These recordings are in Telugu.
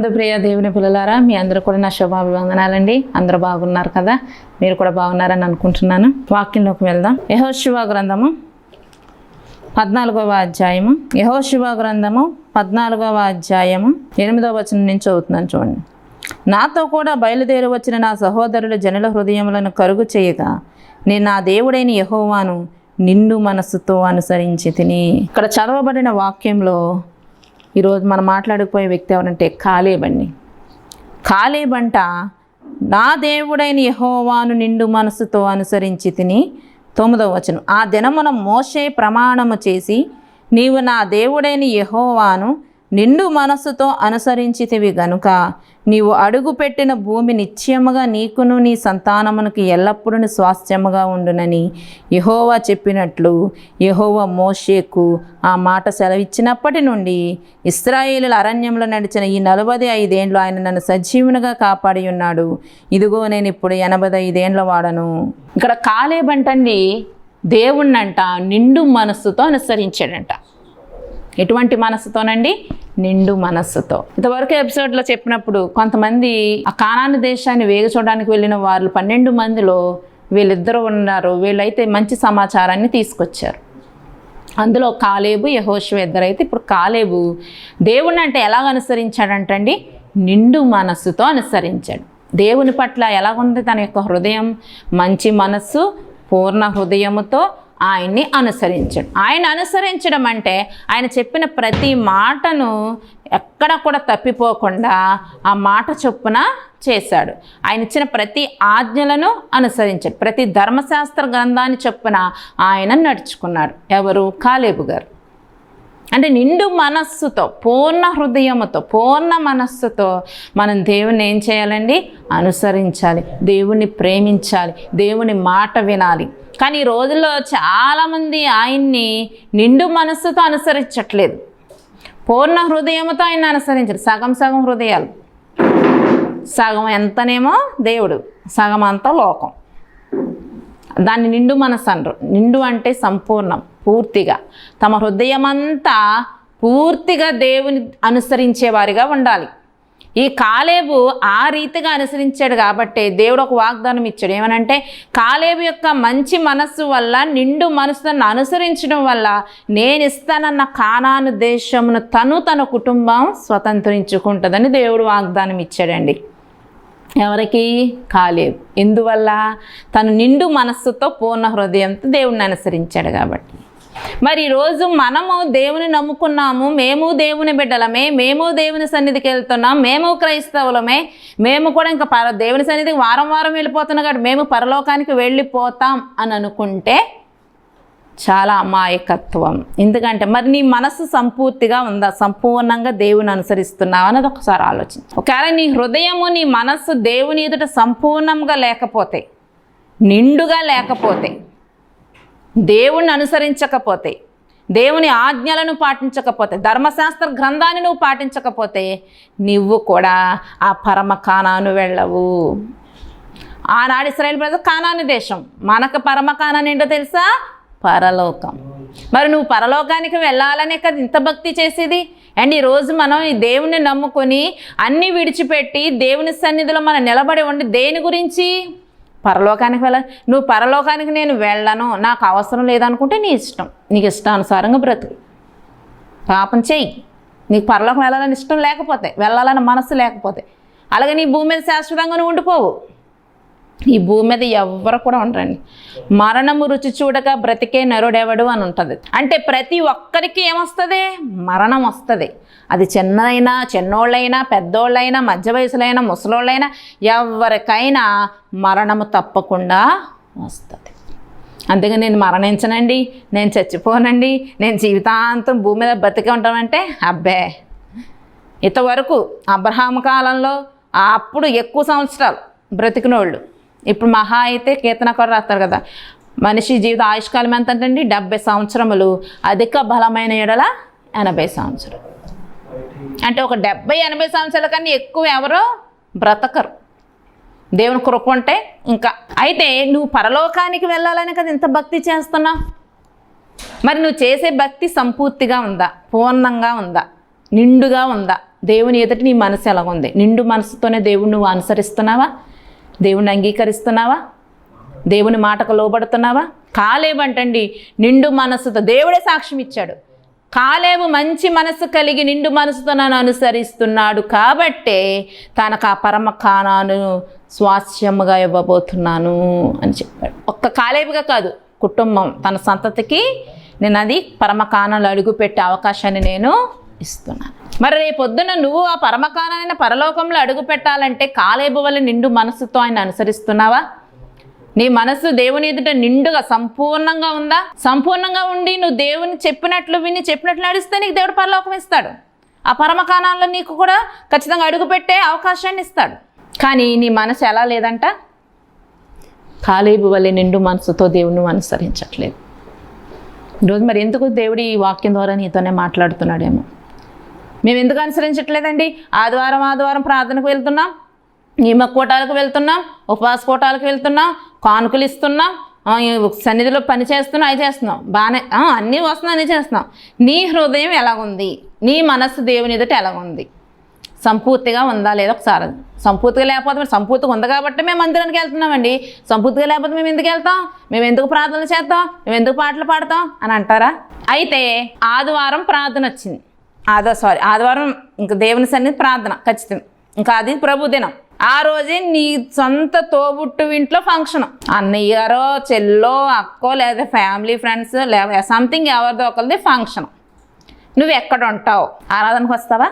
క్రీస్తునందు ప్రియ దేవుని పిల్లలారా మీ అందరూ కూడా నా శుభాభివందనాలండి. అందరూ బాగున్నారు కదా? మీరు కూడా బాగున్నారని అనుకుంటున్నాను. వాక్యంలోకి వెళ్దాం. యహోశివ గ్రంథము పద్నాలుగవ అధ్యాయము. యహోశివ గ్రంథము పద్నాలుగవ అధ్యాయము. ఎనిమిదవ వచనం నుంచి చదువుతున్నాను చూడండి. నాతో కూడా బయలుదేరి వచ్చిన నా సహోదరుల జనుల హృదయములను కరుగు చేయగా నేను నా దేవుడైన యహోవాను నిండు మనస్సుతో అనుసరించి తిని ఇక్కడ చదవబడిన వాక్యంలో ఈరోజు మనం మాట్లాడకపోయే వ్యక్తి ఎవరంటే కాలేబండి కాలేబంట నా దేవుడైన యహోవాను నిండు మనసుతో అనుసరించి తిని తొమ్మిదవ వచనం. ఆ దినమున మోషే ప్రమాణము చేసి నీవు నా దేవుడైన యహోవాను నిండు మనస్సుతో అనుసరించితివి గనుక నీవు అడుగుపెట్టిన భూమి నిశ్చయముగా నీకును నీ సంతానమునకు ఎల్లప్పుడూ స్వాస్థ్యముగా ఉండునని యహోవా చెప్పినట్లు యహోవా మోషేకు ఆ మాట సెలవిచ్చినప్పటి నుండి ఇస్రాయేలుల అరణ్యంలో నడిచిన ఈ నలభై ఐదేండ్లు ఆయన నన్ను సజీవునిగా కాపాడి ఉన్నాడు. ఇదిగో నేను ఇప్పుడు ఎనభై ఐదేండ్ల వాడను. ఇక్కడ కాలేబంటండి దేవుణ్ణంట నిండు మనస్సుతో అనుసరించాడంట. ఎటువంటి మనస్సుతోనండి? నిండు మనస్సుతో. ఇంతవరకు ఎపిసోడ్లో చెప్పినప్పుడు కొంతమంది ఆ కానాను దేశాన్ని వేగ చూడడానికి వెళ్ళిన వాళ్ళు పన్నెండు మందిలో వీళ్ళిద్దరు ఉన్నారు. వీళ్ళైతే మంచి సమాచారాన్ని తీసుకొచ్చారు. అందులో కాలేబు యహోషు ఇద్దరైతే ఇప్పుడు కాలేబు దేవుణ్ణి అంటే ఎలాగ అనుసరించాడంటండి? నిండు మనస్సుతో అనుసరించాడు. దేవుని పట్ల ఎలాగుంది తన యొక్క హృదయం? మంచి మనస్సు పూర్ణ హృదయముతో ఆయన్ని అనుసరించడం. ఆయన అనుసరించడం అంటే ఆయన చెప్పిన ప్రతి మాటను ఎక్కడ కూడా తప్పిపోకుండా ఆ మాట చొప్పున చేశాడు. ఆయన ఇచ్చిన ప్రతి ఆజ్ఞలను అనుసరించాడు. ప్రతి ధర్మశాస్త్ర గ్రంథాన్ని చొప్పున ఆయన నడుచుకున్నాడు. ఎవరు? కాలేబు గారు. అంటే నిండు మనస్సుతో పూర్ణ హృదయముతో పూర్ణ మనస్సుతో మనం దేవుని ఏం చేయాలండి? అనుసరించాలి. దేవుణ్ణి ప్రేమించాలి. దేవుని మాట వినాలి. కానీ ఈ రోజుల్లో చాలామంది ఆయన్ని నిండు మనస్సుతో అనుసరించట్లేదు. పూర్ణ హృదయంతో ఆయన అనుసరించరు. సగం సగం హృదయాలు. సగం ఎంతనేమో దేవుడు. సగం అంతా లోకం. దాన్ని నిండు మనసు అనరు నిండు అంటే సంపూర్ణం పూర్తిగా. తమ హృదయమంతా పూర్తిగా దేవుని అనుసరించేవారిగా ఉండాలి. ఈ కాలేబు ఆ రీతిగా అనుసరించాడు కాబట్టి దేవుడు ఒక వాగ్దానం ఇచ్చాడు. ఏమనంటే కాలేబు యొక్క మంచి మనస్సు వల్ల నిండు మనసును అనుసరించడం వల్ల నేను ఇస్తానన్న కానాను దేశమును తను తన కుటుంబం స్వతంత్రించుకుంటుందని దేవుడు వాగ్దానం ఇచ్చాడండి. ఎవరికి? కాలేవు ఎందువల్ల? తను నిండు మనస్సుతో పూర్ణ హృదయంతో దేవుణ్ణి అనుసరించాడు కాబట్టి. మరి ఈరోజు మనము దేవుని నమ్ముకున్నాము మేము దేవుని బిడ్డలమే మేము దేవుని సన్నిధికి వెళ్తున్నాం మేము క్రైస్తవులమే మేము కూడా ఇంకా పర దేవుని సన్నిధికి వారం వారం వెళ్ళిపోతున్నాం కాబట్టి మేము పరలోకానికి వెళ్ళిపోతాం అని అనుకుంటే చాలా అమాయకత్వం. ఎందుకంటే మరి నీ మనసు సంపూర్తిగా ఉందా? సంపూర్ణంగా దేవుని అనుసరిస్తున్నావు? అన్నది ఒకసారి ఆలోచించు. ఒకవేళ నీ హృదయము నీ మనస్సు దేవుని ఎదుట సంపూర్ణంగా లేకపోతే నిండుగా లేకపోతే దేవుణ్ణి అనుసరించకపోతే దేవుని ఆజ్ఞలను పాటించకపోతే ధర్మశాస్త్ర గ్రంథాన్ని నువ్వు పాటించకపోతే నువ్వు కూడా ఆ పరమ కానాను వెళ్ళవు. ఆనాడు ఇస్రాయల్ ప్రజలు కానాని దేశం. మనకు పరమ కానాని ఏంటో తెలుసా? పరలోకం. మరి నువ్వు పరలోకానికి వెళ్ళాలనే కదా ఇంత భక్తి చేసేది? అండ్ ఈరోజు మనం ఈ దేవుని నమ్ముకొని అన్నీ విడిచిపెట్టి దేవుని సన్నిధిలో మనం నిలబడి ఉండి దేని గురించి? పరలోకానికి వెళ్ళ నువ్వు పరలోకానికి నేను వెళ్ళను నాకు అవసరం లేదనుకుంటే నీ ఇష్టం. నీకు ఇష్టానుసారంగా బ్రతుకు. పాపం చెయ్యి. నీకు పరలోకం వెళ్ళాలని ఇష్టం లేకపోతే వెళ్ళాలని మనసు లేకపోతే అలాగే నీ భూమి మీద శాశ్వతంగా నువ్వు ఉండిపోవు. ఈ భూమి మీద ఎవ్వరు కూడా ఉండరండి. మరణము రుచి చూడక బ్రతికే నరుడెవడు అని ఉంటుంది. అంటే ప్రతి ఒక్కరికి ఏమొస్తుంది? మరణం వస్తుంది. అది చిన్నదైనా చిన్నోళ్ళైనా పెద్దోళ్ళైనా మధ్య వయసులైనా ముసలోళ్ళైనా ఎవరికైనా మరణము తప్పకుండా వస్తుంది. అందుకే నేను మరణించనండి నేను చచ్చిపోనండి నేను జీవితాంతం భూమి మీద బ్రతికి ఉంటామంటే అబ్బే. ఇంతవరకు అబ్రహాం కాలంలో అప్పుడు ఎక్కువ సంవత్సరాలు బ్రతికినోళ్ళు ఇప్పుడు మహా అయితే కీర్తనకారు రాస్తారు కదా. మనిషి జీవిత ఆయుష్కాలం ఎంత అండి డెబ్బై సంవత్సరములు. అధిక బలమైన ఎడల ఎనభై సంవత్సరాలు. అంటే ఒక డెబ్బై ఎనభై సంవత్సరాల కన్నా ఎక్కువ ఎవరో బ్రతకరు. దేవుని కృప ఉంటే ఇంకా. అయితే నువ్వు పరలోకానికి వెళ్ళాలని కదా ఇంత భక్తి చేస్తున్నావు మరి నువ్వు చేసే భక్తి సంపూర్తిగా ఉందా? పూర్ణంగా ఉందా? నిండుగా ఉందా? దేవుని ఎదుటి నీ మనసు ఎలాగుంది? నిండు మనసుతోనే దేవుడు నువ్వు అనుసరిస్తున్నావా? దేవుణ్ణి అంగీకరిస్తున్నావా? దేవుని మాటకు లోబడుతున్నావా? కాలేబంటండి నిండు మనసుతో దేవుడే సాక్ష్యం ఇచ్చాడు. కాలేము మంచి మనసు కలిగి నిండు మనసుతో నన్ను అనుసరిస్తున్నాడు కాబట్టే తనకు ఆ పరమ కానాను స్వాస్యముగా ఇవ్వబోతున్నాను అని చెప్పాడు. ఒక్క కాలేబుగా కాదు కుటుంబం తన సంతతికి నేను అది పరమ కానాలు అవకాశాన్ని నేను ఇస్తున్నాను మరి రేపొద్దున నువ్వు ఆ పరమకానైన పరలోకంలో అడుగు పెట్టాలంటే కాలేబువల నిండు మనసుతో ఆయన అనుసరిస్తున్నావా? నీ మనసు దేవుని ఎదుట నిండుగా సంపూర్ణంగా ఉందా? సంపూర్ణంగా ఉండి నువ్వు దేవుని చెప్పినట్లు విని చెప్పినట్లు నడిస్తే నీకు దేవుడు పరలోకం ఇస్తాడు. ఆ పరమకాణాల్లో నీకు కూడా ఖచ్చితంగా అడుగు పెట్టే అవకాశాన్ని ఇస్తాడు. కానీ నీ మనసు ఎలా లేదంట? కాలేబు వల్లే నిండు మనసుతో దేవుని అనుసరించట్లేదు. ఈరోజు మరి ఎందుకు దేవుడు ఈ వాక్యం ద్వారా నీతోనే మాట్లాడుతున్నాడేమో? మేము ఎందుకు అనుసరించట్లేదండి? ఆదివారం ఆదివారం ప్రార్థనకు వెళ్తున్నాం. నియమ కూటాలకు వెళ్తున్నాం. ఉపవాస కూటాలకు వెళ్తున్నాం. కానుకలు ఇస్తున్నాం. సన్నిధిలో పని చేస్తున్నాం అవి చేస్తున్నాం. బాగానే అన్నీ వస్తున్నాం అన్నీ చేస్తున్నాం. నీ హృదయం ఎలాగుంది? నీ మనస్సు దేవుని ఎదుట ఎలాగుంది? సంపూర్తిగా ఉందా లేదా ఒకసారి? సంపూర్తిగా లేకపోతే మేము సంపూర్తిగా ఉంది కాబట్టి మేము మందిరానికి వెళ్తున్నామండి. సంపూర్తిగా లేకపోతే మేము ఎందుకు వెళ్తాం? మేము ఎందుకు ప్రార్థనలు చేస్తాం? మేము ఎందుకు పాటలు పాడతాం? అని అంటారా? అయితే ఆదివారం ప్రార్థన వచ్చింది. ఆదో సారీ ఆదివారం ఇంకా దేవుని సన్నిధి ప్రార్థన ఖచ్చితం ఇంకా అది ప్రభు దినం. ఆ రోజే నీ సొంత తోబుట్టు ఇంట్లో ఫంక్షన్. అన్నయ్య గారో చెల్లో అక్కో లేదా ఫ్యామిలీ ఫ్రెండ్స్ లేదా సంథింగ్ ఎవరిదో ఒకరిది ఫంక్షన్. నువ్వు ఎక్కడ ఉంటావు? ఆరాధనకు వస్తావా?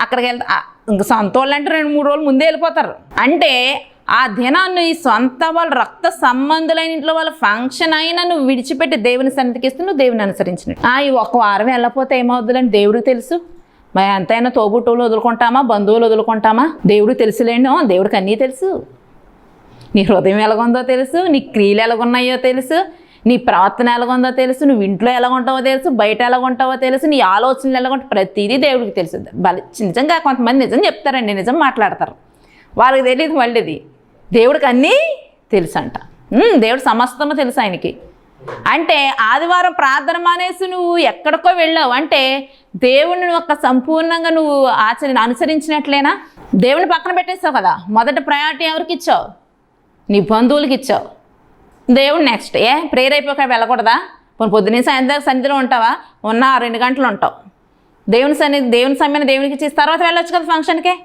అక్కడికి వెళ్తా ఇంక సొంత వాళ్ళు అంటే రెండు మూడు రోజులు ముందే వెళ్ళిపోతారు. అంటే ఆ దినాన్ని ఈ సొంత వాళ్ళ రక్త సంబంధులైన ఇంట్లో వాళ్ళ ఫంక్షన్ అయినా నువ్వు విడిచిపెట్టి దేవుని సన్నిధికి ఇస్తే నువ్వు దేవుని అనుసరించినట్టు. ఆ ఈ ఒక వారం వెళ్ళపోతే ఏమవుతుందని దేవుడికి తెలుసు. మరి ఎంతైనా తోబుట్టువులు వదులుకుంటామా? బంధువులు వదులుకుంటామా? దేవుడు తెలుసులేండి? దేవుడికి అన్నీ తెలుసు. నీ హృదయం ఎలాగుందో తెలుసు నీ క్రియలు ఎలాగున్నాయో తెలుసు నీ ప్రవర్తన ఎలాగుందో తెలుసు నువ్వు ఇంట్లో ఎలాగుంటావో ఉంటావో తెలుసు బయట ఎలాగుంటావో తెలుసు నీ ఆలోచనలు ఎలాగుంటా ప్రతిదీ దేవుడికి తెలుసు. బలి నిజంగా కొంతమంది నిజం చెప్తారండి నిజం మాట్లాడతారు. వాళ్ళకి తెలియదు మళ్ళీది. దేవుడికి అన్నీ తెలుసు అంట దేవుడు సమస్తము తెలుసు ఆయనకి. అంటే ఆదివారం ప్రార్థన మానేసి నువ్వు ఎక్కడికో వెళ్ళావు అంటే దేవుడిని ఒక సంపూర్ణంగా నువ్వు ఆచరణ అనుసరించినట్లేనా? దేవుని పక్కన పెట్టేస్తావు కదా. మొదటి ప్రయారిటీ ఎవరికి ఇచ్చావు? నీ బంధువులకి ఇచ్చావు. దేవుడు నెక్స్ట్ ఏ ప్రేయర్ అయిపోక వెళ్ళకూడదా? పొద్దు పొద్దున్నే సాయంత్రం సన్నిధిలో ఉంటావా? ఉన్న ఆ రెండు గంటలు ఉంటావు. దేవుని సన్నిధి దేవుని సమయాన్ని దేవునికి ఇచ్చేసి తర్వాత వెళ్ళొచ్చు కదా ఫంక్షన్కే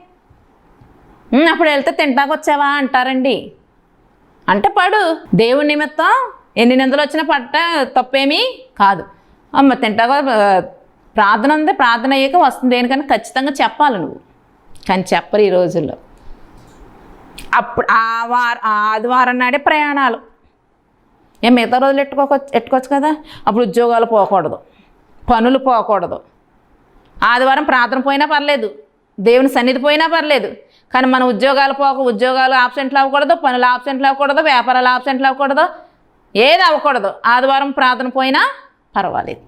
అప్పుడు వెళ్తే తింటాకు వచ్చావా అంటారండి. అంటే పడు దేవుని నిమిత్తం ఎన్ని నిందలు వచ్చినా పట్ట తప్పేమీ కాదు. అమ్మ తింటాగా ప్రార్థన ఉంది ప్రార్థన అయ్యాక వస్తుంది దేనికని ఖచ్చితంగా చెప్పాలి నువ్వు. కానీ చెప్పరు ఈ రోజుల్లో. అప్పుడు ఆ వార ఆదివారం నాడే ప్రయాణాలు. ఏం మిగతా రోజులు ఎట్టుకోక ఎట్టుకోవచ్చు కదా? అప్పుడు ఉద్యోగాలు పోకూడదు. పనులు పోకూడదు. ఆదివారం ప్రార్థన పోయినా పర్లేదు. దేవుని సన్నిధి పోయినా పర్లేదు. కానీ మన ఉద్యోగాలు పోక ఉద్యోగాలు ఆబ్సెంట్లు అవ్వకూడదు పనులు ఆబ్సెంట్లు అవ్వకూడదు వ్యాపారాలు ఆబ్సెంట్లు అవ్వకూడదు ఏది అవ్వకూడదు. ఆదివారం ప్రార్థన పోయినా పర్వాలేదు.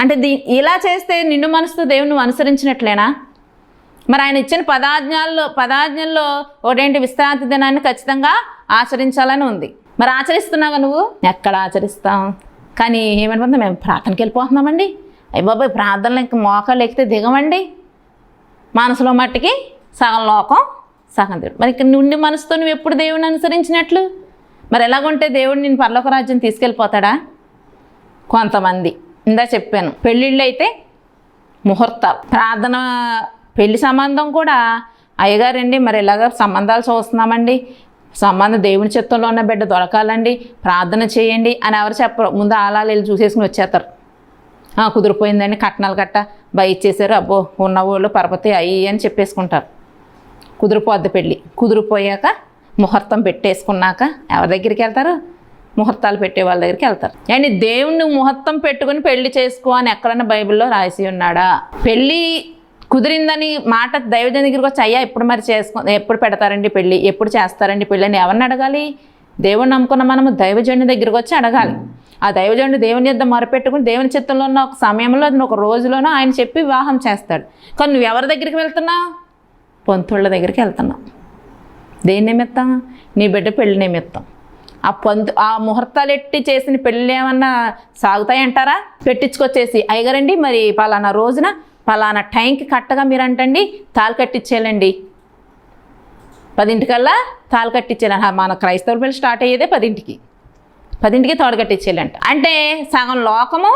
అంటే దీ ఇలా చేస్తే నిండు మనసుతో దేవుని అనుసరించినట్లేనా? మరి ఆయన ఇచ్చిన పదాజ్ఞాల్లో పదాజ్ఞల్లో ఒకటేంటి విశ్రాంతి దినాన్ని ఖచ్చితంగా ఆచరించాలని ఉంది. మరి ఆచరిస్తున్నావా నువ్వు? ఎక్కడ ఆచరిస్తాం? కానీ ఏమంటుంది మేము ప్రార్థనకి వెళ్ళిపోతున్నామండి. అయ్యి బాబాయ్ ప్రార్థనలు ఇంకా మోకాలు ఎక్కితే దిగమండి. మనసులో మట్టికి సగం లోకం సగం దేవుడు. మరి ఇక్కడ నుండి మనసుతో నువ్వు ఎప్పుడు దేవుడిని అనుసరించినట్లు? మరి ఎలాగుంటే దేవుడు నేను పర్లోక రాజ్యం తీసుకెళ్ళిపోతాడా? కొంతమంది. ఇందా చెప్పాను. పెళ్ళిళ్ళు అయితే ముహూర్తాలు. ప్రార్థన పెళ్ళి సంబంధం కూడా అయ్యగారండి మరి ఇలాగ సంబంధాలు చూస్తున్నామండి? సంబంధం దేవుని చిత్తంలో ఉన్న బిడ్డ దొరకాలండి ప్రార్థన చేయండి అని ఎవరు చెప్పరు. ముందు ఆలాలు వెళ్ళి చూసేసుకుని వచ్చేస్తారు. కుదిరిపోయిందండి కట్నాలు కట్ట బయ ఇచ్చేసారు. అబ్బో ఉన్న వాళ్ళు పరపతి అయ్యి అని చెప్పేసుకుంటారు. కుదిరిపోద్ది పెళ్ళి. కుదిరిపోయాక ముహూర్తం పెట్టేసుకున్నాక ఎవరి దగ్గరికి వెళ్తారు? ముహూర్తాలు పెట్టే వాళ్ళ దగ్గరికి వెళ్తారు. అండ్ దేవుణ్ణి ముహూర్తం పెట్టుకుని పెళ్ళి చేసుకో అని ఎక్కడైనా బైబిల్లో రాసి ఉన్నాడా? పెళ్ళి కుదిరిందని మాట దైవజన దగ్గరికి వచ్చి అయ్యా ఎప్పుడు మరి చేసుకో ఎప్పుడు పెడతారండి పెళ్ళి? ఎప్పుడు చేస్తారండి పెళ్ళి? అని ఎవరిని అడగాలి? దేవుణ్ణి నమ్ముకున్న మనము దైవజనుడి దగ్గరికి వచ్చి అడగాలి. ఆ దైవజనుడు దేవుని యొద్ద మొరపెట్టుకుని దేవుని చిత్తంలో ఉన్న ఒక సమయంలో ఒక రోజులోనో ఆయన చెప్పి వివాహం చేస్తాడు. కానీ నువ్వు ఎవరి దగ్గరికి వెళ్తున్నావు? పొంతుళ్ళ దగ్గరికి వెళ్తున్నాం. దేని నిమిత్తం? నీ బిడ్డ పెళ్ళి నిమిత్తం. ఆ పంతు ఆ ముహూర్తాలు ఎట్టి చేసిన పెళ్ళి ఏమన్నా సాగుతాయంటారా పెట్టించుకొచ్చేసి అయ్యగారండి మరి పలానా రోజున పలానా టైంకి కట్టగా మీరు అంటండి తాళి కట్టించేయాలండి పదింటికల్లా తాళి కట్టించేయాలి మన క్రైస్తవుల పెళ్ళి స్టార్ట్ అయ్యేదే పదింటికి. పదింటికి తోడు కట్టించేయాలంట అంటే సగం లోకము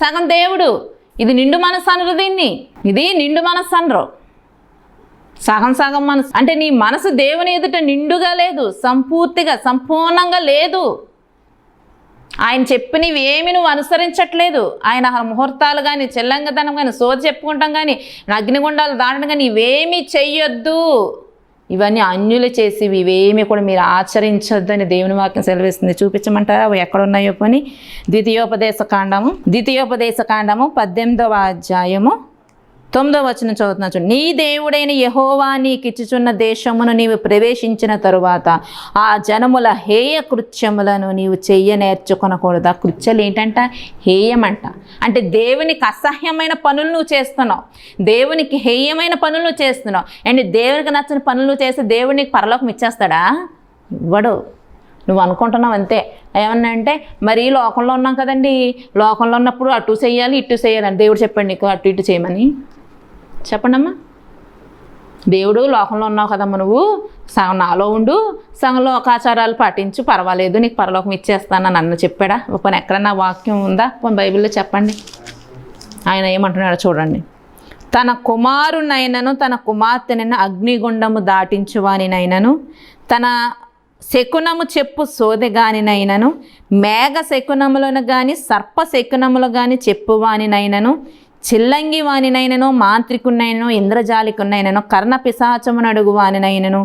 సగం దేవుడు. ఇది నిండు మనస్సు అనరు దీన్ని. ఇది నిండు మనస్సు అనరు. సగం సగం మనసు. అంటే నీ మనసు దేవుని ఎదుట నిండుగా లేదు సంపూర్తిగా సంపూర్ణంగా లేదు. ఆయన చెప్పినవి ఏమి నువ్వు అనుసరించట్లేదు. ఆయన ముహూర్తాలు కానీ చెల్లంగతనం కానీ సోది చెప్పుకుంటాం కానీ అగ్నిగుండాలు దాటడం కానీ ఇవేమీ చెయ్యొద్దు. ఇవన్నీ అన్యులు చేసి ఇవేమి కూడా మీరు ఆచరించొద్దని దేవుని వాక్యం సెలవిస్తుంది. చూపించమంటారా? అవి ఎక్కడ ఉన్నాయో పని. ద్వితీయోపదేశ కాండము ద్వితీయోపదేశ కాండము పద్దెనిమిదవ అధ్యాయము తొమ్మిదో వచనం చదువుతున్నా నీ దేవుడైన యహోవా నీకిచ్చుచున్న దేశమును నీవు ప్రవేశించిన తరువాత ఆ జనముల హేయ కృత్యములను నీవు చెయ్య నేర్చుకొనకూడదు? ఆ కృత్యలు ఏంటంట? హేయమంట. అంటే దేవునికి అసహ్యమైన పనులు నువ్వు చేస్తున్నావు. దేవునికి హేయమైన పనులు నువ్వు చేస్తున్నావు. అండ్ దేవునికి నచ్చిన పనులు చేస్తే దేవుడు నీకు పరలోకం ఇచ్చేస్తాడా? ఇవ్వడు. నువ్వు అనుకుంటున్నావు అంతే. ఏమన్నా అంటే మరి లోకంలో ఉన్నాం కదండి. లోకంలో ఉన్నప్పుడు అటు చేయాలి ఇటు చేయాలి అని దేవుడు చెప్పండి నీకు అటు ఇటు చేయమని. చెప్పండమ్మా. దేవుడు లోకంలో ఉన్నావు కదమ్మా నువ్వు. సగం నాలో ఉండు. సగం లోకాచారాలు పాటించు. పర్వాలేదు నీకు పరలోకం ఇచ్చేస్తానని అన్న చెప్పాడా. పోనీ ఎక్కడన్నా వాక్యం ఉందా? పోనీ బైబిల్లో చెప్పండి. ఆయన ఏమంటున్నాడో చూడండి. తన కుమారునైనను తన కుమార్తెనైనా అగ్నిగుండము దాటించువానినైనను తన శకునము చెప్పు సోదెగానినైనను మేఘ శకునములను గాని సర్ప శకునములు గాని చెప్పువానినైనను చిల్లంగి వానినైనను మాంత్రికున్నైనను ఇంద్రజాలికున్నైనను కర్ణ పిశాచమునడుగు వానినైనను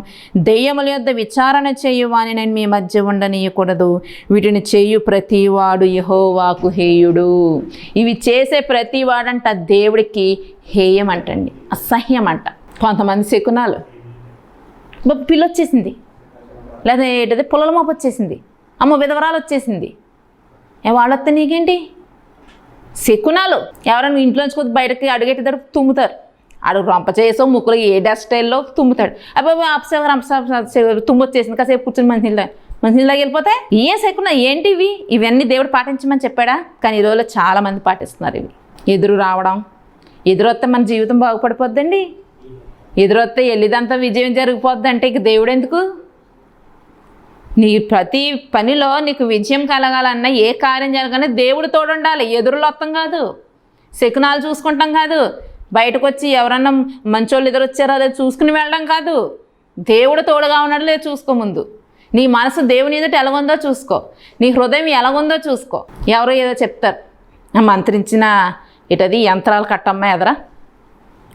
దెయ్యముల యొద్ద విచారణ చేయు వానినైన మీ మధ్య ఉండనీయకూడదు. వీటిని చేయు ప్రతివాడు యహోవాకు హేయుడు. ఇవి చేసే ప్రతివాడంట దేవుడికి హేయం అంటండి అసహ్యం అంట కొంతమంది శకునాలు పిల్లొచ్చేసింది. వచ్చేసింది లేదా ఏంటది? పుల్లల మోపు వచ్చేసింది. అమ్మ విధవరాలు వచ్చేసింది. ఏ వాళ్ళొస్తే నీకేంటి? శకునాలు. ఎవరైనా ఇంట్లోంచి కొద్ది బయటకి అడుగెట్టేదారు తుమ్ముతారు. అడుగు రొంప చేసో ముక్కులు ఏ డస్ట్ స్టైల్లో తుమ్ముతాడు. అబ్బాయి అప్సెవర్ అంశ తుమ్ము వచ్చేసింది. కాసేపు కూర్చుని మంచినీళ్ళ మంచినీళ్ళకి వెళ్ళిపోతే ఏ శకున ఏంటి ఇవి? ఇవన్నీ దేవుడు పాటించమని చెప్పాడా? కానీ ఈ రోజుల్లో చాలామంది పాటిస్తున్నారు ఇవి. ఎదురు రావడం ఎదురొస్తే మన జీవితం బాగుపడిపోద్దండి. ఎదురొస్తే వెళ్ళిదంతా విజయం జరిగిపోద్ది అంటే ఇక దేవుడు ఎందుకు నీ ప్రతి పనిలో నీకు విజయం కలగాలన్నా ఏ కార్యం జరగాలన్నా దేవుడు తోడుండాలి. ఎదురులు వస్తాం కాదు. శకునాలు చూసుకుంటాం కాదు. బయటకు వచ్చి ఎవరన్నా మంచోళ్ళు ఎదురు వచ్చారో అదే చూసుకుని వెళ్ళడం కాదు. దేవుడు తోడుగా ఉన్నాడు లేదు చూసుకో ముందు. నీ మనసు దేవుని ఎదుట ఎలాగుందో చూసుకో. నీ హృదయం ఎలాగుందో చూసుకో. ఎవరో ఏదో చెప్తారు. మంత్రించిన ఇటది యంత్రాలు కట్టమ్మా ఎదరా.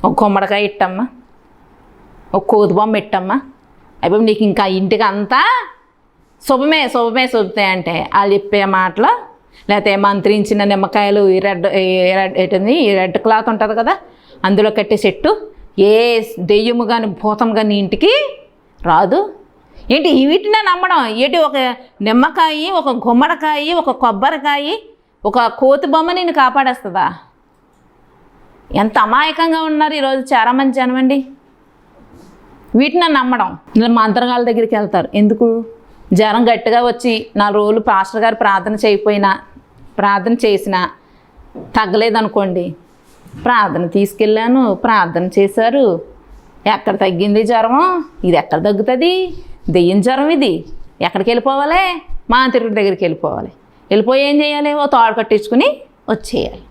ఒక గుమ్మడికాయ ఇట్టమ్మా. ఒక కోతి బొమ్మ ఇట్టమ్మా. అయిపోయి నీకు ఇంకా ఇంటికి అంతా శుభమే శుభమే శుభతే అంటే వాళ్ళు చెప్పే మాటలు లేకపోతే మంత్రించిన నిమ్మకాయలు ఈ రెడ్ ఈ రెడ్ ఈ రెడ్ క్లాత్ ఉంటుంది కదా అందులో కట్టే చెట్టు ఏ దెయ్యము కానీ భూతం కానీ ఇంటికి రాదు. ఏంటి వీటినే నమ్మడం ఏంటి ఒక నిమ్మకాయ ఒక గుమ్మడికాయ ఒక కొబ్బరికాయ ఒక కోతి బొమ్మ నేను కాపాడేస్తుందా? ఎంత అమాయకంగా ఉన్నారు ఈరోజు చాలా మంది వీటిని నమ్మడం. ఇలా మంత్రగాళ్ళ దగ్గరికి వెళ్తారు. ఎందుకు? జ్వరం గట్టిగా వచ్చి నాలుగు రోజులు పాస్టర్ గారు ప్రార్థన చేయకపోయినా ప్రార్థన చేసినా తగ్గలేదనుకోండి. ప్రార్థన తీసుకెళ్ళాను ప్రార్థన చేశారు. ఎక్కడ తగ్గింది జ్వరము? ఇది ఎక్కడ తగ్గుతుంది? దెయ్యం జ్వరం ఇది. ఎక్కడికి వెళ్ళిపోవాలి? మాంత్రికుడి దగ్గరికి వెళ్ళిపోవాలి. వెళ్ళిపోయి ఏం చేయాలి? ఓ తాడు కట్టించుకుని వచ్చేయాలి.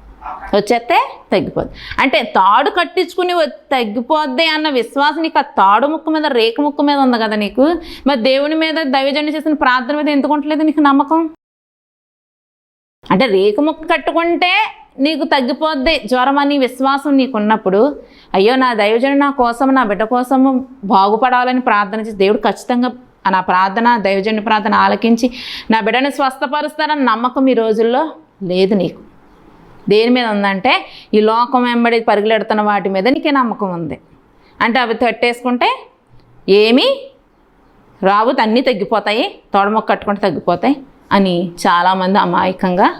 వచ్చేస్తే తగ్గిపోద్ది. అంటే తాడు కట్టించుకుని వ- తగ్గిపోద్ది అన్న విశ్వాసం నీకు ఆ తాడు ముక్కు మీద రేఖ ముక్కు మీద ఉంది కదా నీకు? మరి దేవుని మీద దైవజన్య చేసిన ప్రార్థన మీద ఎందుకు నీకు నమ్మకం? అంటే రేఖ ముక్క కట్టుకుంటే నీకు తగ్గిపోద్ది జ్వరం అని విశ్వాసం నీకు ఉన్నప్పుడు అయ్యో నా దైవజనుడు నా కోసం నా బిడ్డ కోసము బాగుపడాలని ప్రార్థన చేసి దేవుడు ఖచ్చితంగా నా ప్రార్థన దైవజన్య ప్రార్థన ఆలకించి నా బిడ్డని స్వస్థపరుస్తారని నమ్మకం ఈ రోజుల్లో లేదు నీకు. దేని మీద ఉందంటే ఈ లోకం వెంబడి పరుగులెడుతున్న వాటి మీద నీకే నమ్మకం ఉంది. అంటే అవి తట్టేసుకుంటే ఏమీ రావు అన్నీ తగ్గిపోతాయి తోడమొక్క కట్టుకుంటే తగ్గిపోతాయి అని చాలామంది అమాయకంగా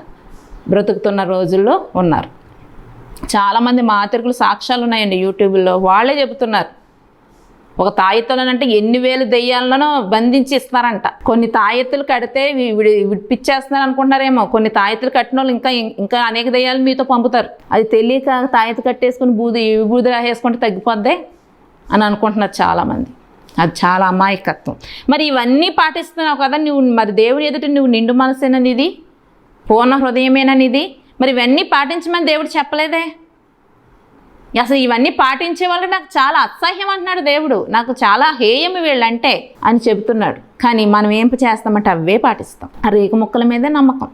బ్రతుకుతున్న రోజుల్లో ఉన్నారు. చాలామంది మాతృకులు సాక్ష్యాలు ఉన్నాయండి యూట్యూబ్లో. వాళ్ళే చెబుతున్నారు. ఒక తాయెత్తులనంటే ఎన్ని వేలు దెయ్యాలను బంధించి ఇస్తారంట కొన్ని తాయెత్తులు కడితే విడి విడిపించేస్తున్నారు అనుకుంటారేమో కొన్ని తాయెత్తులు కట్టిన వాళ్ళు ఇంకా ఇంకా అనేక దెయ్యాలు మీతో పంపుతారు. అది తెలియక తాయెత్తు కట్టేసుకుని బూది బూది రాసేసుకుంటే తగ్గిపోద్ది అని అనుకుంటున్నారు చాలామంది. అది చాలా అమాయకత్వం. మరి ఇవన్నీ పాటిస్తున్నావు కదా నువ్వు మరి దేవుడి ఎదుట నువ్వు నిండు మనసేననిది పూర్ణ హృదయమేననిది మరి ఇవన్నీ పాటించమని దేవుడు చెప్పలేదే? అసలు ఇవన్నీ పాటించే వాళ్ళు నాకు చాలా అసహ్యం అంటున్నాడు దేవుడు. నాకు చాలా హేయం వీళ్ళంటే అని చెబుతున్నాడు. కానీ మనం ఏం చేస్తామంటే అవే పాటిస్తాం. ఆ రేకు ముక్కల మీదే నమ్మకం.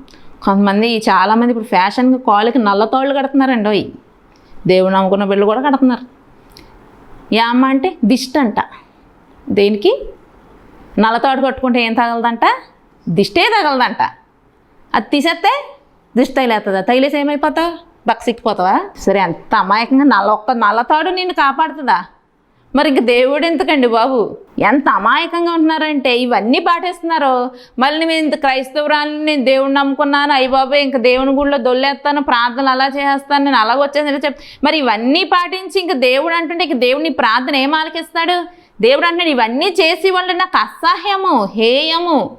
కొంతమంది చాలామంది ఇప్పుడు ఫ్యాషన్గా కాళ్ళకి నల్లతోళ్ళు కడుతున్నారండి కడుతున్నారండో దేవుడు నమ్ముకున్న బిళ్ళు కూడా కడుతున్నారు. యామ్మ అంటే దిష్టి అంట. దేనికి? నల్లతోడు కట్టుకుంటే ఏం తగలదంట? దిష్టే తగలదంట. అది తీసేస్తే దిష్టి తైలేస్తుందా తగిలేసి ఏమైపోతావు? బక్సిక్కిపోతావా సరే ఎంత అమాయకంగా నల్ల ఒక్క నల్లతాడు నిన్ను కాపాడుతుందా? మరి ఇంక దేవుడు ఎందుకండి బాబు? ఎంత అమాయకంగా ఉంటున్నారంటే ఇవన్నీ పాటేస్తున్నారు. మళ్ళీ నేను ఇంత క్రైస్తవురాన్ని నేను దేవుడిని నమ్ముకున్నాను. అయ్యి బాబు ఇంక దేవుని గుడిలో దొల్లేస్తాను ప్రార్థనలు అలా చేస్తాను నేను అలా వచ్చేసి చెప్ మరి ఇవన్నీ పాటించి ఇంక దేవుడు అంటుంటే ఇంక దేవుడిని ప్రార్థన ఏం ఆలకిస్తాడు? దేవుడు అంటున్నాడు ఇవన్నీ చేసి వాళ్ళు నాకు అసహ్యము హేయము.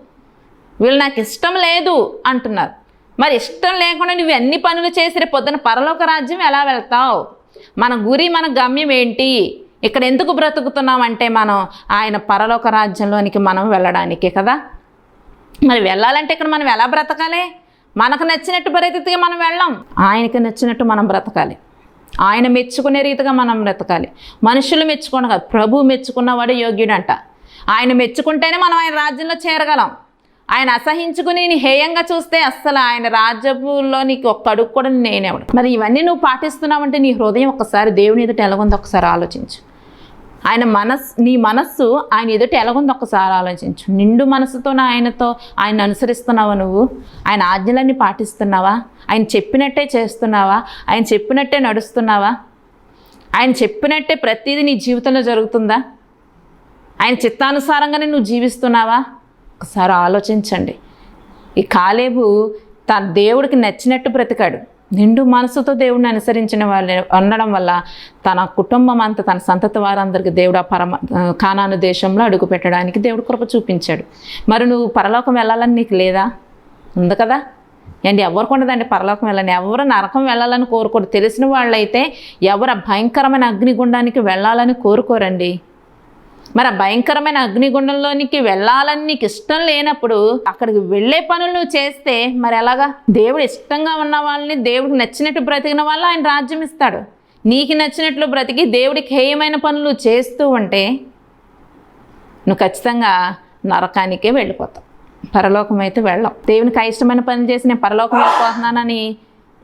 వీళ్ళు నాకు ఇష్టం లేదు అంటున్నారు. మరి ఇష్టం లేకుండా నువ్వు అన్ని పనులు చేసి పొద్దున పరలోక రాజ్యం ఎలా వెళ్తావు? మన గురి మన గమ్యం ఏంటి? ఇక్కడ ఎందుకు బ్రతుకుతున్నామంటే మనం ఆయన పరలోక రాజ్యంలోనికి మనం వెళ్ళడానికే కదా? మరి వెళ్ళాలంటే ఇక్కడ మనం ఎలా బ్రతకాలి? మనకు నచ్చినట్టు పరిస్థితిగా మనం వెళ్ళాం. ఆయనకి నచ్చినట్టు మనం బ్రతకాలి. ఆయన మెచ్చుకునే రీతిగా మనం బ్రతకాలి. మనుషులు మెచ్చుకున్న కాదు ప్రభు మెచ్చుకున్నవాడు యోగ్యుడంట. ఆయన మెచ్చుకుంటేనే మనం ఆయన రాజ్యంలో చేరగలం. ఆయన అసహించుకుని నీ హేయంగా చూస్తే అస్సలు ఆయన రాజ్యపుల్లో నీకు ఒక్క అడుగు కూడా నేనేవాడు. మరి ఇవన్నీ నువ్వు పాటిస్తున్నావంటే నీ హృదయం ఒకసారి దేవుని ఎదుట ఎలాగుందో ఒకసారి ఆలోచించు. ఆయన మనస్ నీ మనస్సు ఆయన ఎదుట ఎలాగుందో ఒకసారి ఆలోచించు. నిండు మనసుతో ఆయనతో ఆయన అనుసరిస్తున్నావా నువ్వు? ఆయన ఆజ్ఞలన్నీ పాటిస్తున్నావా? ఆయన చెప్పినట్టే చేస్తున్నావా? ఆయన చెప్పినట్టే నడుస్తున్నావా? ఆయన చెప్పినట్టే ప్రతిదీ నీ జీవితంలో జరుగుతుందా? ఆయన చిత్తానుసారంగానే నువ్వు జీవిస్తున్నావా? ఒకసారి ఆలోచించండి. ఈ కాలేబు తన దేవుడికి నచ్చినట్టు బ్రతికాడు. నిండు మనసుతో దేవుడిని అనుసరించిన వాళ్ళు ఉండడం వల్ల తన కుటుంబం అంతా తన సంతతి వారందరికీ దేవుడు ఆ పరమ కానాను దేశంలో అడుగు పెట్టడానికి దేవుడు కృప చూపించాడు. మరి నువ్వు పరలోకం వెళ్ళాలని నీకు లేదా? ఉంది కదా? ఏంటి ఎవరు ఉండదండి పరలోకం వెళ్ళని ఎవరు నరకం వెళ్ళాలని కోరుకోరు? తెలిసిన వాళ్ళైతే ఎవరు భయంకరమైన అగ్నిగుండానికి వెళ్ళాలని కోరుకోరండి. మరి ఆ భయంకరమైన అగ్నిగుండంలోనికి వెళ్ళాలని నీకు ఇష్టం లేనప్పుడు అక్కడికి వెళ్ళే పనులు నువ్వు చేస్తే మరి ఎలాగా? దేవుడు ఇష్టంగా ఉన్న వాళ్ళని దేవుడికి నచ్చినట్టు బ్రతికిన వాళ్ళు ఆయన రాజ్యం ఇస్తాడు. నీకు నచ్చినట్లు బ్రతికి దేవుడికి హేయమైన పనులు చేస్తూ ఉంటే నువ్వు ఖచ్చితంగా నరకానికే వెళ్ళిపోతావు. పరలోకం అయితే వెళ్ళాం. దేవునికి అయిష్టమైన పని చేసి నేను పరలోకం వెళ్ళిపోతున్నానని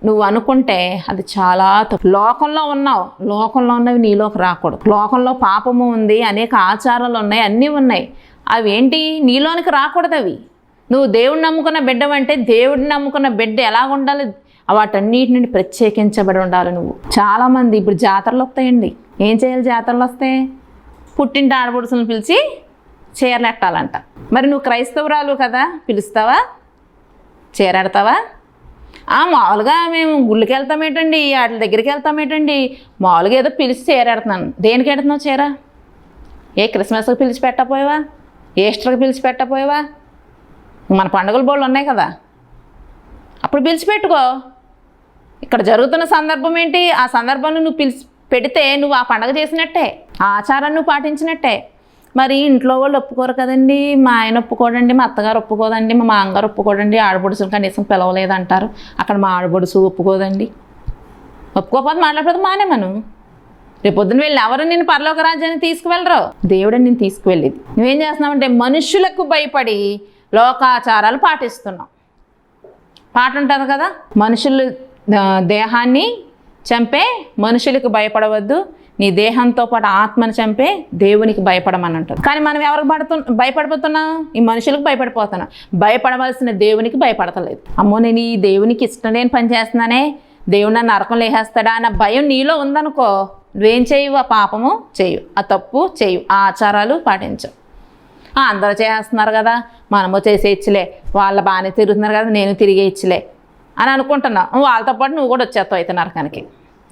నువ్వు అనుకుంటే అది చాలా తప్పు. లోకంలో ఉన్నావు. లోకంలో ఉన్నవి నీలోకి రాకూడదు. లోకంలో పాపము ఉంది అనేక ఆచారాలు ఉన్నాయి అన్నీ ఉన్నాయి. అవి ఏంటి నీలోనికి రాకూడదు అవి. నువ్వు దేవుడిని నమ్ముకున్న బిడ్డవంటే దేవుడిని నమ్ముకున్న బిడ్డ ఎలా ఉండాలి? వాటన్నిటి నుండి ప్రత్యేకించబడి ఉండాలి నువ్వు. చాలామంది ఇప్పుడు జాతరలు వస్తాయండి. ఏం చేయాలి జాతరలు వస్తే? పుట్టింటి ఆడపడుచులను పిలిచి చీరలెట్టాలంట మరి నువ్వు క్రైస్తవురాలు కదా పిలుస్తావా? చీరెడతావా? మామూలుగా మేము గుళ్ళకి వెళ్తామేటండి వాటి దగ్గరికి వెళ్తామేటండి మామూలుగా ఏదో పిలిచి చేరేడుతున్నాను దేనికి ఎడుతున్నావు చీర? ఏ క్రిస్మస్కి పిలిచి పెట్టకపోయావా ఈస్టర్కి పిలిచి పెట్టకపోయావా మన పండుగల బోళ్ళు ఉన్నాయి కదా. అప్పుడు పిలిచి పెట్టుకో. ఇక్కడ జరుగుతున్న సందర్భం ఏంటి? ఆ సందర్భంలో నువ్వు పిలిచి పెడితే నువ్వు ఆ పండగ చేసినట్టే ఆ ఆచారాన్ని నువ్వు పాటించినట్టే. మరి ఇంట్లో వాళ్ళు ఒప్పుకోరు కదండి. మా ఆయన ఒప్పుకోడండి మా అత్తగారు ఒప్పుకోదండి మా మామగారు ఒప్పుకోడండి. ఆడబొడుసులు కనీసం పిలవలేదంటారు. అక్కడ మా ఆడబొడుసు ఒప్పుకోదండి. ఒప్పుకోకపోతే మాట్లాడకపోతే మానే మనం రేపొద్దున వెళ్ళి ఎవరు నేను పరలోక రాజ్యాన్ని తీసుకువెళ్ళరు? దేవుడని నేను తీసుకువెళ్ళేది. నువ్వేం చేస్తున్నావంటే మనుషులకు భయపడి లోకాచారాలు పాటిస్తున్నావు. పాట ఉంటుంది కదా? మనుషులు దేహాన్ని చంపే మనుషులకు భయపడవద్దు. నీ దేహంతో పాటు ఆత్మను చంపే దేవునికి భయపడమని అంటుంది కానీ మనం ఎవరికి పడుతు భయపడిపోతున్నాం? ఈ మనుషులకు భయపడిపోతున్నాం. భయపడవలసిన దేవునికి భయపడతలేదు. అమ్మో నేను ఈ దేవునికి ఇష్టం లేని పని చేస్తున్నానే. దేవుడు నన్ను నరకం లేహేస్తాడా అన్న భయం నీలో ఉందనుకో. నువ్వేం చేయు ఆ పాపము చేయు ఆ తప్పు చేయు ఆ ఆచారాలు పాటించు అందరూ చేస్తున్నారు కదా. మనము చేసే ఇచ్చలే. వాళ్ళ బాగానే తిరుగుతున్నారు కదా. నేను తిరిగే ఇచ్చలే. అని అనుకుంటున్నావు వాళ్ళతో పాటు నువ్వు కూడా వచ్చేస్తావు అయితే నరకానికి.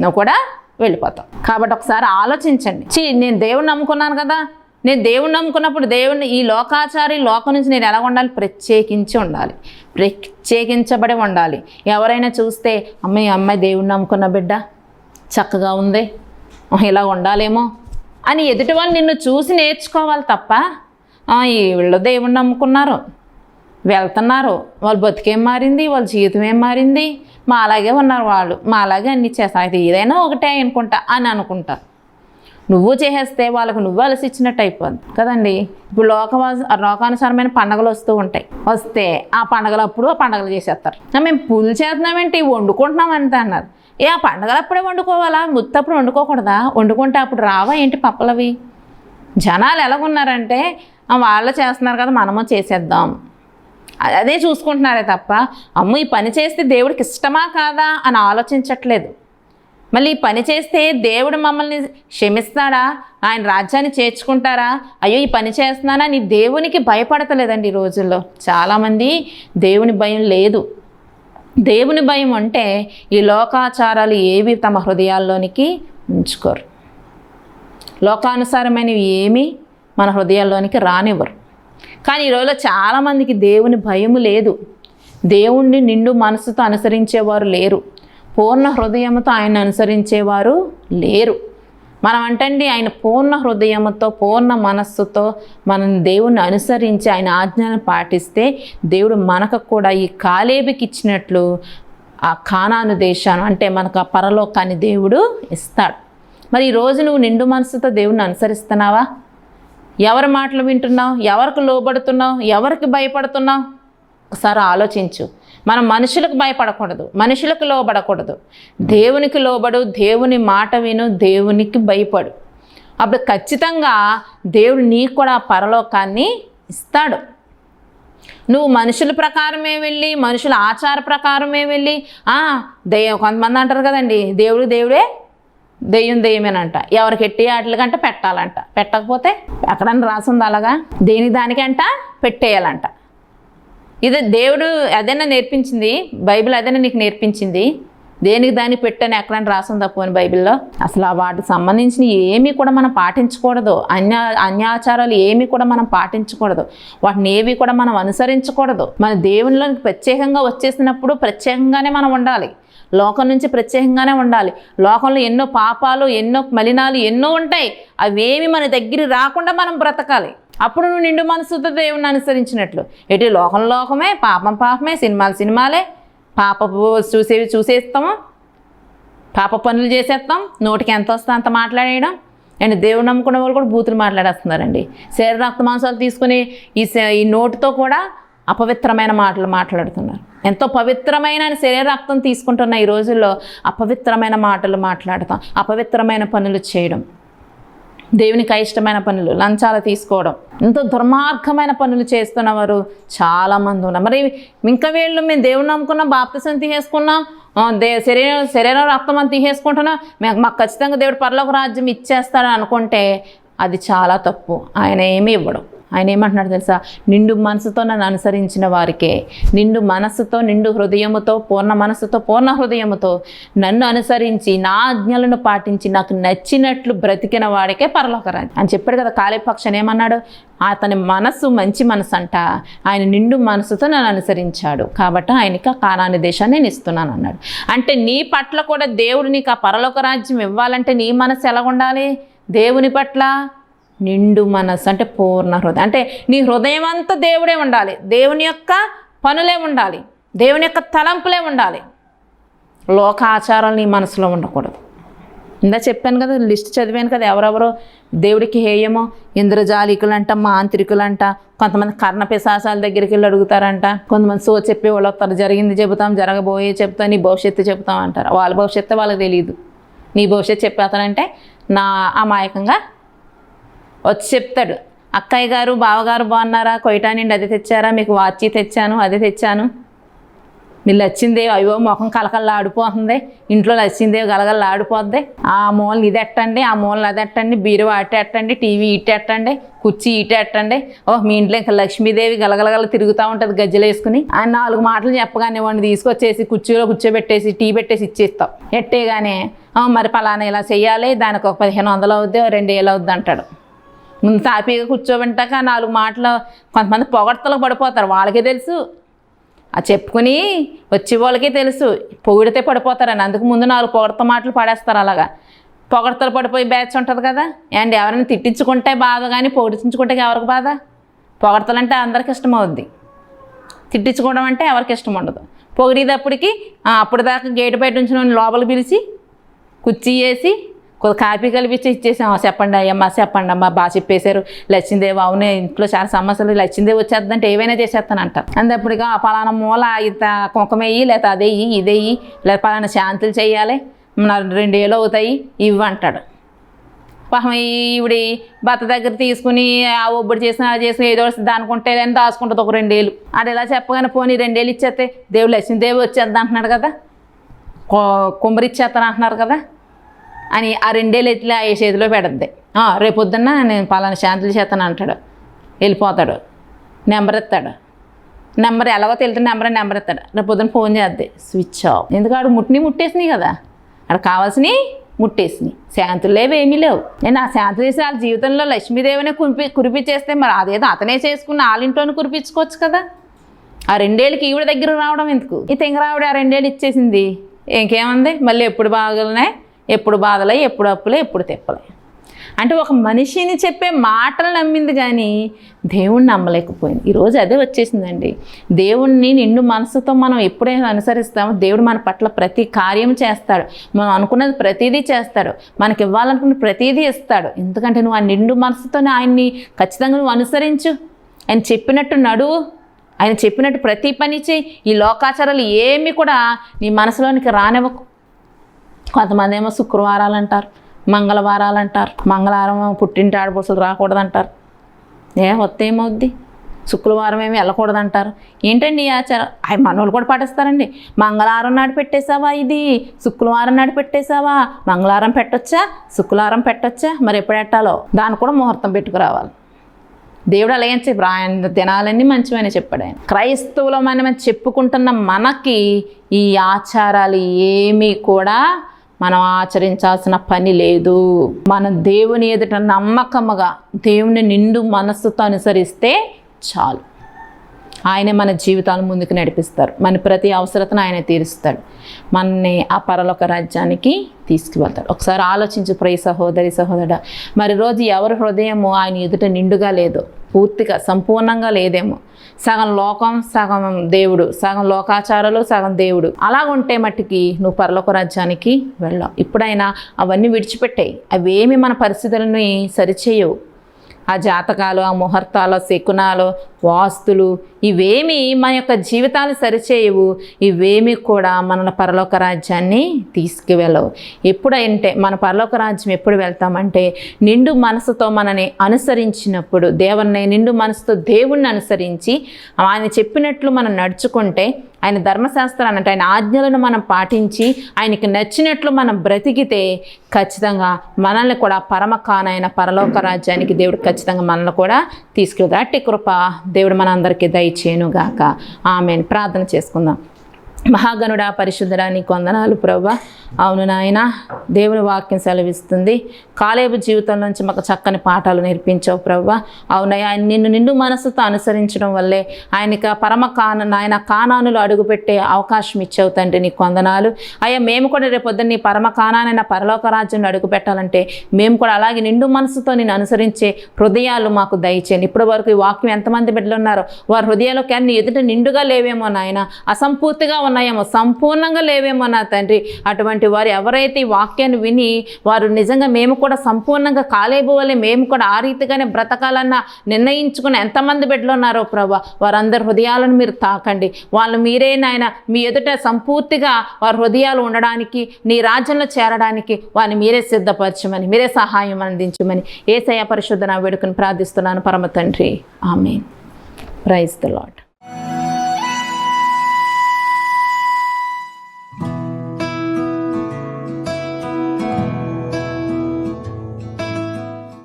నువ్వు కూడా వెళ్ళిపోతావు. కాబట్టి ఒకసారి ఆలోచించండి. చీ నేను దేవుణ్ణి నమ్ముకున్నాను కదా. నేను దేవుణ్ణి నమ్ముకున్నప్పుడు దేవుణ్ణి ఈ లోకాచారి లోకం నుంచి నేను ఎలా ఉండాలి? ప్రత్యేకించి ఉండాలి. ప్రత్యేకించబడి ఉండాలి. ఎవరైనా చూస్తే అమ్మాయి అమ్మాయి దేవుణ్ణి నమ్ముకున్న బిడ్డ చక్కగా ఉంది. ఇలా ఉండాలేమో అని ఎదుటివాళ్ళు నిన్ను చూసి నేర్చుకోవాలి తప్ప ఈ వీళ్ళు దేవుణ్ణి నమ్ముకున్నారు. వెళ్తున్నారు. వాళ్ళు బతికేం మారింది? వాళ్ళ జీవితం ఏం మారింది? మా అలాగే ఉన్నారు వాళ్ళు. మా అలాగే అన్ని చేస్తారు. ఏదైనా ఒకటే అనుకుంటా అని అనుకుంటారు నువ్వు చేసేస్తే వాళ్ళకు నువ్వు అలసి ఇచ్చినట్టు అయిపోద్ది కదండి. ఇప్పుడు లోక లోకానుసారమైన పండగలు వస్తూ ఉంటాయి. వస్తే ఆ పండగలు అప్పుడు ఆ పండగలు చేసేస్తారు. మేము పూలు చేస్తున్నామేంటి వండుకుంటున్నాం అంతే అన్నారు. ఏ ఆ పండగలు అప్పుడే వండుకోవాలా? ముత్తప్పుడు వండుకోకూడదా? వండుకుంటే అప్పుడు రావా ఏంటి పప్పలవి? జనాలు ఎలాగున్నారంటే వాళ్ళు చేస్తున్నారు కదా మనము చేసేద్దాం. అదే చూసుకుంటున్నారే తప్ప అమ్మ ఈ పని చేస్తే దేవుడికి ఇష్టమా కాదా అని ఆలోచించట్లేదు. మళ్ళీ ఈ పని చేస్తే దేవుడు మమ్మల్ని క్షమిస్తాడా? ఆయన రాజ్యాన్ని చేర్చుకుంటారా? అయ్యో ఈ పని చేస్తున్నానా? నీ దేవునికి భయపడతలేదండి ఈ రోజుల్లో. చాలామంది దేవుని భయం లేదు. దేవుని భయం అంటే ఈ లోకాచారాలు ఏవి తమ హృదయాల్లోనికి ఉంచుకోరు. లోకానుసారమైనవి ఏమీ మన హృదయాల్లోనికి రానివ్వరు. కానీ ఈ రోజుల్లో చాలామందికి దేవుని భయము లేదు. దేవుణ్ణి నిండు మనసుతో అనుసరించేవారు లేరు. పూర్ణ హృదయంతో ఆయన అనుసరించేవారు లేరు. మనం అంటండి ఆయన పూర్ణ హృదయంతో పూర్ణ మనస్సుతో మనం దేవుణ్ణి అనుసరించి ఆయన ఆజ్ఞను పాటిస్తే దేవుడు మనకు కూడా ఈ కాలేబికి ఇచ్చినట్లు ఆ కానాను దేశాను అంటే మనకు ఆ పరలోకాన్ని దేవుడు ఇస్తాడు. మరి ఈరోజు నువ్వు నిండు మనసుతో దేవుణ్ణి అనుసరిస్తున్నావా? ఎవరి మాటలు వింటున్నావు? ఎవరికి లోబడుతున్నావు? ఎవరికి భయపడుతున్నావు? ఒకసారి ఆలోచించు. మనం మనుషులకు భయపడకూడదు. మనుషులకు లోబడకూడదు. దేవునికి లోబడు దేవుని మాట విను దేవునికి భయపడు. అప్పుడు ఖచ్చితంగా దేవుడు నీకు కూడా పరలోకాన్ని ఇస్తాడు. నువ్వు మనుషుల ప్రకారమే వెళ్ళి మనుషుల ఆచార ప్రకారమే వెళ్ళి దే కొంతమంది అంటారు కదండి దేవుడు దేవుడే దెయ్యం దెయ్యమేనంట. ఎవరికి ఎట్టి వాటికంట పెట్టాలంట. పెట్టకపోతే ఎక్కడన్నా రాసింది అలాగా? దేని దానికంట? పెట్టేయాలంట. ఇది దేవుడు అదైనా నేర్పించింది బైబిల్ అదైనా నీకు నేర్పించింది. దేనికి దాన్ని పెట్టని ఎక్కడైనా రాసింది తప్పు అని బైబిల్లో? అసలు వాటికి సంబంధించిన ఏమీ కూడా మనం పాటించకూడదు. అన్య అన్యాచారాలు ఏమీ కూడా మనం పాటించకూడదు. వాటిని ఏవి కూడా మనం అనుసరించకూడదు. మన దేవునిలోకి ప్రత్యేకంగా వచ్చేసినప్పుడు ప్రత్యేకంగానే మనం ఉండాలి. లోకం నుంచి ప్రత్యేకంగానే ఉండాలి. లోకంలో ఎన్నో పాపాలు ఎన్నో మలినాలు ఎన్నో ఉంటాయి. అవేమి మన దగ్గర రాకుండా మనం బ్రతకాలి. అప్పుడు నువ్వు నిండు మనసుతో దేవుణ్ణి అనుసరించినట్లు. ఎటు లోకం లోకమే పాపం పాపమే సినిమాలు సినిమాలే. పాప చూసేవి చూసేస్తాము. పాప పనులు చేసేస్తాం. నోటికి ఎంత వస్తే అంత మాట్లాడేయడం. అండ్ దేవుడు నమ్ముకున్న వాళ్ళు కూడా బూతులు మాట్లాడేస్తున్నారండి. శరీర రక్త మాంసాలు తీసుకుని ఈ ఈ నోటితో కూడా అపవిత్రమైన మాటలు మాట్లాడుతున్నారు. ఎంతో పవిత్రమైన శరీర రక్తం తీసుకుంటున్న ఈ రోజుల్లో అపవిత్రమైన మాటలు మాట్లాడతాం. అపవిత్రమైన పనులు చేయడం. దేవునికి అయిష్టమైన పనులు లంచాలు తీసుకోవడం. ఎంతో దుర్మార్గమైన పనులు చేస్తున్నవారు చాలామంది ఉన్నారు. మరి ఇంకా వీళ్ళు మేము దేవుని నమ్ముకున్నాం బాప్తిసం తీసేసుకున్నాం దే శరీరం శరీరం రక్తం అని తీసేసుకుంటున్నాం. మేము మాకు ఖచ్చితంగా దేవుడు పరలోక రాజ్యం ఇచ్చేస్తాడని అనుకుంటే అది చాలా తప్పు. ఆయన ఏమీ ఇవ్వడం. ఆయన ఏమంటున్నాడు తెలుసా? నిండు మనసుతో నన్ను అనుసరించిన వారికే నిండు మనస్సుతో నిండు హృదయముతో పూర్ణ మనస్సుతో పూర్ణ హృదయముతో నన్ను అనుసరించి నా ఆజ్ఞలను పాటించి నాకు నచ్చినట్లు బ్రతికిన వాడికే పరలోకరాజు అని చెప్పాడు కదా కాళీపక్షన్ ఏమన్నాడు? అతని మనస్సు మంచి మనసు అంట ఆయన నిండు మనసుతో నన్ను అనుసరించాడు. కాబట్టి ఆయనకి ఆ కానాని దేశాన్ని నేను ఇస్తున్నాను అన్నాడు. అంటే నీ పట్ల కూడా దేవుడు నీకు ఆ పరలోక రాజ్యం ఇవ్వాలంటే నీ మనసు ఎలా ఉండాలి దేవుని పట్ల నిండు మనస్సు అంటే పూర్ణ హృదయం. అంటే నీ హృదయం అంతా దేవుడే ఉండాలి. దేవుని యొక్క పనులే ఉండాలి. దేవుని యొక్క తలంపులే ఉండాలి. లోక ఆచారాలు నీ మనసులో ఉండకూడదు. ఇందా చెప్పాను కదా లిస్ట్ చదివాను కదా ఎవరెవరో దేవుడికి హేయమో ఇంద్రజాలికులంట మాంత్రికులంట కొంతమంది కర్ణ పిశాసాల దగ్గరికి వెళ్ళి అడుగుతారంట కొంతమంది సో చెప్పే వాళ్ళు వస్తారు జరిగింది చెబుతాం జరగబోయే చెప్తాం నీ భవిష్యత్తు చెబుతాం అంటారు. వాళ్ళ భవిష్యత్తు వాళ్ళకి తెలియదు నీ భవిష్యత్తు చెప్పేస్తానంటే నా అమాయకంగా వచ్చి చెప్తాడు అక్కయ్య గారు బావగారు బాగున్నారా? కొయటా నుండి అది తెచ్చారా? మీకు వాచి తెచ్చాను అది తెచ్చాను. మీరు లచ్చిందేవి అయ్యో ముఖం కలకల్లా ఆడిపోతుంది. ఇంట్లో లచ్చిందేవి గలగల్లా ఆడిపోద్ది. ఆ మూల ఇది ఎట్టండి ఆ మూల అది ఎట్టండి బీరువా ఆటెట్టండి టీవీ ఇట్టెట్టండి కుర్చీ ఇటెట్టండి ఓ మీ ఇంట్లో ఇంకా లక్ష్మీదేవి గలగలగల తిరుగుతూ ఉంటుంది గజ్జలు వేసుకుని. ఆయన నాలుగు మాటలు చెప్పగానే వాడిని తీసుకొచ్చేసి కుర్చీలో కూర్చోబెట్టేసి టీ పెట్టేసి ఇచ్చేస్తాం. ఎట్టేగానే మరి పలానా ఇలా చేయాలి దానికి ఒక పదిహేను వందలు అవుద్ది రెండు వేలు అవుద్ది అంటాడు. తాపీగా కూర్చోబెట్టాక నాలుగు మాటలు కొంతమంది పొగడ్తలకు పడిపోతారు వాళ్ళకే తెలుసు. ఆ చెప్పుకుని వచ్చే వాళ్ళకే తెలుసు. పొగిడితే పడిపోతారని. అందుకు ముందు నాలుగు పొగడత మాటలు పడేస్తారు అలాగా. పొగడతలు పడిపోయి బ్యాచ్ ఉంటుంది కదా. అండ్ ఎవరైనా తిట్టించుకుంటే బాధ కానీ పొగిడించుకుంటే ఎవరికి బాధ? పొగడతలు అంటే అందరికి ఇష్టం అవుద్ది తిట్టించుకోవడం అంటే ఎవరికి ఇష్టం ఉండదు. పొగిడేటప్పటికి ఆ, అప్పుడు దాకా గేటు బయట నుంచి లోపల పిలిచి కుర్చీ వేసి కాపీ కలిపించి ఇచ్చేసాం. చెప్పండి అయ్యమ్మ చెప్పండి అమ్మా బాగా చెప్పేశారు. లచ్చిందేవి అవునే ఇంట్లో చాలా సమస్యలు లచ్చిందేవి వచ్చేద్దంటే ఏవైనా చేసేస్తాను చేసేస్తానంట అందప్పటిగా పలానా మూల ఇంత కుంకమేయి లేకపోతే అదేయి ఇదేయి లేదా పలానా శాంతులు చేయాలి. రెండు ఏళ్ళు అవుతాయి ఇవి అంటాడు. పాపం ఈవిడి భర్త దగ్గర తీసుకుని ఆ ఒబ్బడి చేసిన అది చేసిన ఏదో దానికుంటే అని దాచుకుంటుంది ఒక రెండేళ్ళు అది ఇలా చెప్పగానే పోనీ రెండేళ్ళు ఇచ్చేస్తే దేవుడు లక్ష్మీదేవి వచ్చేద్ది అంటున్నాడు కదా. కొ- అంటున్నారు కదా. అని ఆ రెండేళ్ళు ఎట్లా ఏ చేతిలో పెడద్ది? రేపొద్దున్న నేను పలానా శాంతులు చేస్తాను అంటాడు. వెళ్ళిపోతాడు. నెంబర్ ఇస్తాడు నెంబర్ ఎలాగో తెలితే నెంబర్ నెంబర్ ఇస్తాడు రేపు పొద్దున ఫోన్ చేద్ది. Switch off. ఎందుకు ఆడు ముట్టిని ముట్టేసినాయి కదా? అక్కడ కావాల్సినవి ముట్టేసినాయి. శాంతులు లేవు ఏమీ లేవు. నేను ఆ శాంతి చేసి వాళ్ళ జీవితంలో లక్ష్మీదేవినే కురిపి కురిపించేస్తే మరి అదేదో అతనే చేసుకుని వాళ్ళింట్లోనే కురిపించుకోవచ్చు కదా? ఆ రెండేళ్ళకి ఈవిడ దగ్గర రావడం ఎందుకు? ఈ తెంగరావిడ ఆ రెండేళ్ళు ఇచ్చేసింది. ఇంకేముంది? మళ్ళీ ఎప్పుడు బాధలున్నాయి ఎప్పుడు బాధలే ఎప్పుడు అప్పులే ఎప్పుడు తెప్పలే. అంటే ఒక మనిషిని చెప్పే మాటలు నమ్మింది కానీ దేవుణ్ణి నమ్మలేకపోయింది. ఈరోజు అదే వచ్చేసిందండి. దేవుణ్ణి నిండు మనసుతో మనం ఎప్పుడైనా అనుసరిస్తామో దేవుడు మన పట్ల ప్రతి కార్యం చేస్తాడు. మనం అనుకున్నది ప్రతిదీ చేస్తాడు. మనకి ఇవ్వాలనుకున్న ప్రతిదీ ఇస్తాడు. ఎందుకంటే నువ్వు ఆ నిండు మనసుతోనే ఆయన్ని ఖచ్చితంగా నువ్వు అనుసరించు. ఆయన చెప్పినట్టు నడువు ఆయన చెప్పినట్టు ప్రతి పని చేయి. ఈ లోకాచారాలు ఏమి కూడా నీ మనసులోనికి రానివ్వకు. కొంతమంది ఏమో శుక్రవారాలు అంటారు మంగళవారాలు అంటారు మంగళవారం పుట్టింటి ఆడపడుచులు రాకూడదంటారు. ఏ వస్తే ఏమవుద్ది? శుక్రవారం ఏమి వెళ్ళకూడదు అంటారు ఏంటండి ఈ ఆచారం? అవి మనోళ్ళు కూడా పాటిస్తారండి. మంగళవారం నాడు పెట్టేశావా ఇది? శుక్రవారం నాడు పెట్టేశావా? మంగళవారం పెట్టొచ్చా? శుక్రవారం పెట్టొచ్చా? మరి ఎప్పుడు పెట్టాలో? దాన్ని కూడా ముహూర్తం పెట్టుకురావాలి. దేవుడు అలాగే చెప్పి ఆయన దినాలన్నీ మంచివని చెప్పాడు ఆయన. క్రైస్తవులు మనం చెప్పుకుంటున్న మనకి ఈ ఆచారాలు ఏమీ కూడా మనం ఆచరించాల్సిన పని లేదు. మన దేవుని ఎదుట నమ్మకముగా దేవుని నిండు మనస్సుతో అనుసరిస్తే చాలు. ఆయనే మన జీవితాలు ముందుకు నడిపిస్తారు. మన ప్రతి అవసరతను ఆయన తీరుస్తాడు. మనని ఆ పరలోక రాజ్యానికి తీసుకువెళ్తాడు. ఒకసారి ఆలోచించు ప్రియ సహోదరి సహోదర మరి రోజు ఎవరి హృదయము ఆయన ఎదుట నిండుగా లేదో పూర్తిగా సంపూర్ణంగా లేదేమో. సగం లోకం సగం దేవుడు. సగం లోకాచారాలు సగం దేవుడు. అలా ఉంటే మట్టికి నువ్వు పరలోక రాజ్యానికి వెళ్ళావు. ఇప్పుడైనా అవన్నీ విడిచిపెట్టాయి. అవేమి మన పరిస్థితులని సరిచేయవు. ఆ జాతకాలు ఆ ముహూర్తాలు శకునాలు వాస్తులు ఇవేమి మన యొక్క జీవితాలు సరిచేయవు. ఇవేమి కూడా మన పరలోక రాజ్యాన్ని తీసుకువెళ్ళవు. ఎప్పుడంటే మన పరలోక రాజ్యం ఎప్పుడు వెళ్తామంటే నిండు మనసుతో మనని అనుసరించినప్పుడు దేవుని నిండు మనసుతో దేవుణ్ణి అనుసరించి ఆయన చెప్పినట్లు మనం నడుచుకుంటే ఆయన ధర్మశాస్త్రాన్ని అంటే ఆయన ఆజ్ఞలను మనం పాటించి ఆయనకి నచ్చినట్లు మనం బ్రతికితే ఖచ్చితంగా మనల్ని కూడా పరమ కానైన పరలోక రాజ్యానికి దేవుడు ఖచ్చితంగా మనల్ని కూడా తీసుకెళ్తాడు. అట్టి కృప దేవుడు మనందరికీ దయచేయనుగాక. ఆమెను. ప్రార్థన చేసుకుందాం. మహాగణుడా పరిశుద్ధుడా నీకు వందనాలు ప్రభా. అవును నాయన దేవుని వాక్యం సెలవిస్తుంది. కాలేబు జీవితం నుంచి మాకు చక్కని పాఠాలు నేర్పించావు ప్రభా. అవునయ్య ఆయన నిన్ను నిండు మనసుతో అనుసరించడం వల్లే ఆయనకి పరమ కాన నాయన కానానులు అడుగుపెట్టే అవకాశం ఇచ్చావు తండ్రి నీకు వందనాలు. అయ్యా మేము కూడా రేపొద్దున నీ పరమ కానానైన పరలోక రాజ్యంలో అడుగుపెట్టాలంటే మేము కూడా అలాగే నిండు మనసుతో నేను అనుసరించే హృదయాలు మాకు దయచేయండి. ఇప్పటి వరకు ఈ వాక్యం ఎంతమంది బిడ్డలు ఉన్నారో వారి హృదయాలు కానీ ఎదుట నిండుగా లేవేమో నాయన. అసంపూర్తిగా ఉన్నాయేమో సంపూర్ణంగా లేవేమో నా తండ్రి. అటువంటి వారు ఎవరైతే ఈ వాక్యాన్ని విని వారు నిజంగా మేము కూడా సంపూర్ణంగా కాలేబు మేము కూడా ఆ రీతిగానే బ్రతకాలన్న నిర్ణయించుకుని ఎంతమంది బిడ్డలు ఉన్నారో ప్రభా వారందరి హృదయాలను మీరు తాకండి. వాళ్ళు మీరే నాయన మీ ఎదుట సంపూర్తిగా వారి హృదయాలు ఉండడానికి నీ రాజ్యంలో చేరడానికి వారిని మీరే సిద్ధపరచమని మీరే సహాయం అందించమని ఏసయ పరిశుద్ధ నా వేడుకని ప్రార్థిస్తున్నాను. పరమ తండ్రి. ఆమె ప్రైజ్ ద లాట్